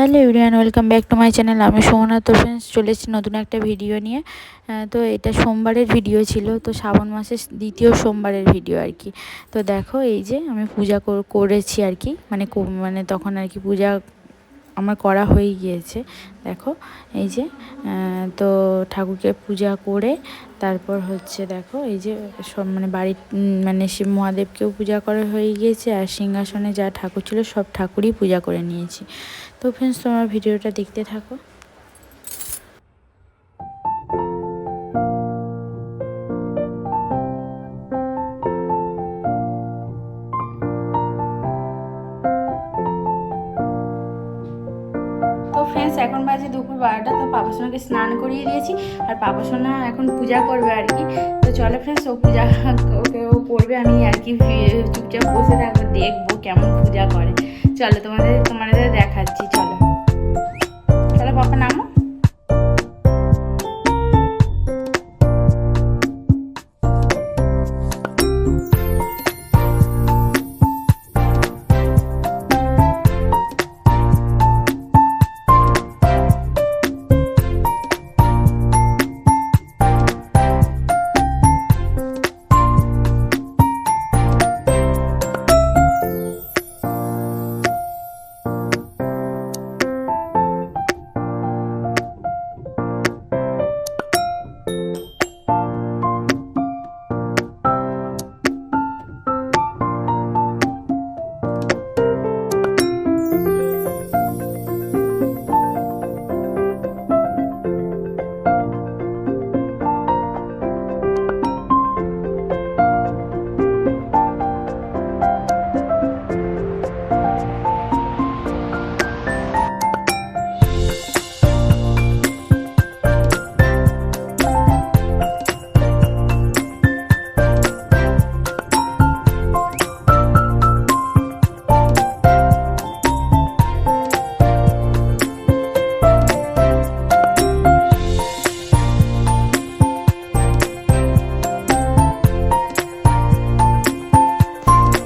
Hello ইউরিয়ান welcome back to my channel. আমি সোমনাথ তো friends চলে এসেছি নতুন একটা ভিডিও নিয়ে। তো এটা সোমবারের ভিডিও ছিল, তো শ্রাবণ মাসের দ্বিতীয় সোমবারের ভিডিও আর কি। তো দেখো, এই যে আমি পূজা করেছি আর কি। মানে মানে তখন আর কি পূজা আমার করা হয়ে গিয়েছে। দেখো, এই যে তো ঠাকুরকে পূজা করে তারপর হচ্ছে দেখো, এই যে সব মানে বাড়ির মানে শিব মহাদেবকেও পূজা করা হয়ে গিয়েছে আর সিংহাসনে যা ঠাকুর ছিল সব ঠাকুরই পূজা করে নিয়েছি। তো ফ্রেন্ডস তোমার ভিডিওটা দেখতে থাকো। এখন বাজে দুপুর বারোটা, তো পাপা সোনাকে স্নান করিয়ে দিয়েছি আর পাপা সোনা এখন পূজা করবে আর কি। তো চলো ফ্রেন্ডস ও পূজা ওকে, ও করবে, আমি আর কি চুপচাপ বসে থাকব, দেখব কেমন পূজা করে। চলো তোমাদের তোমাদের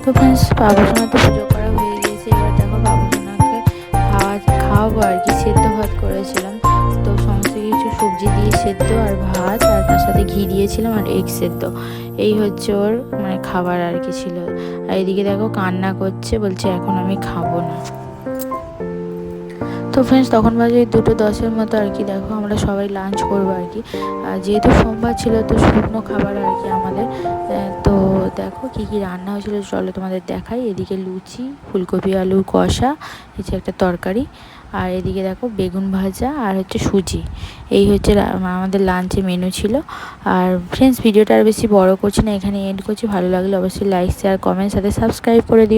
তো ফ্রেন্ডস বাবুসোনা তো পুজো করা হয়ে গিয়েছে, এবার দেখো বাবুসোনাকে খাওয়া, খাওয়াবো আর কি, সেদ্ধ ভাত করেছিলাম। তো সমস্ত কিছু সবজি দিয়ে সেদ্ধ আর ভাত, আর তার সাথে ঘি দিয়েছিলাম আর এগ সেদ্ধ। এই হচ্ছে ওর মানে খাবার আর কি ছিল। আর এদিকে দেখো কান্না করছে, বলছে এখন আমি খাব না। তো ফ্রেন্ডস তখন বাজে দুটো দশের মতো আর কি। দেখো, আমরা সবাই লাঞ্চ করব আর কি। আর যেহেতু সোমবার ছিল, তো শুকনো খাবার আর কি আমাদের। তো দেখো কী কী রান্না হয়েছিল, চলো তোমাদের দেখাই। এদিকে লুচি, ফুলকপি আলু কষা, হচ্ছে একটা তরকারি। আর এদিকে দেখো বেগুন ভাজা আর হচ্ছে সুজি। এই হচ্ছে আমাদের লাঞ্চে মেনু ছিল। আর ফ্রেন্ডস ভিডিওটা আর বেশি বড় করছি না, এখানে এন্ড করছি। ভালো লাগলে অবশ্যই লাইক শেয়ার কমেন্ট সাথে সাবস্ক্রাইব করে দিও।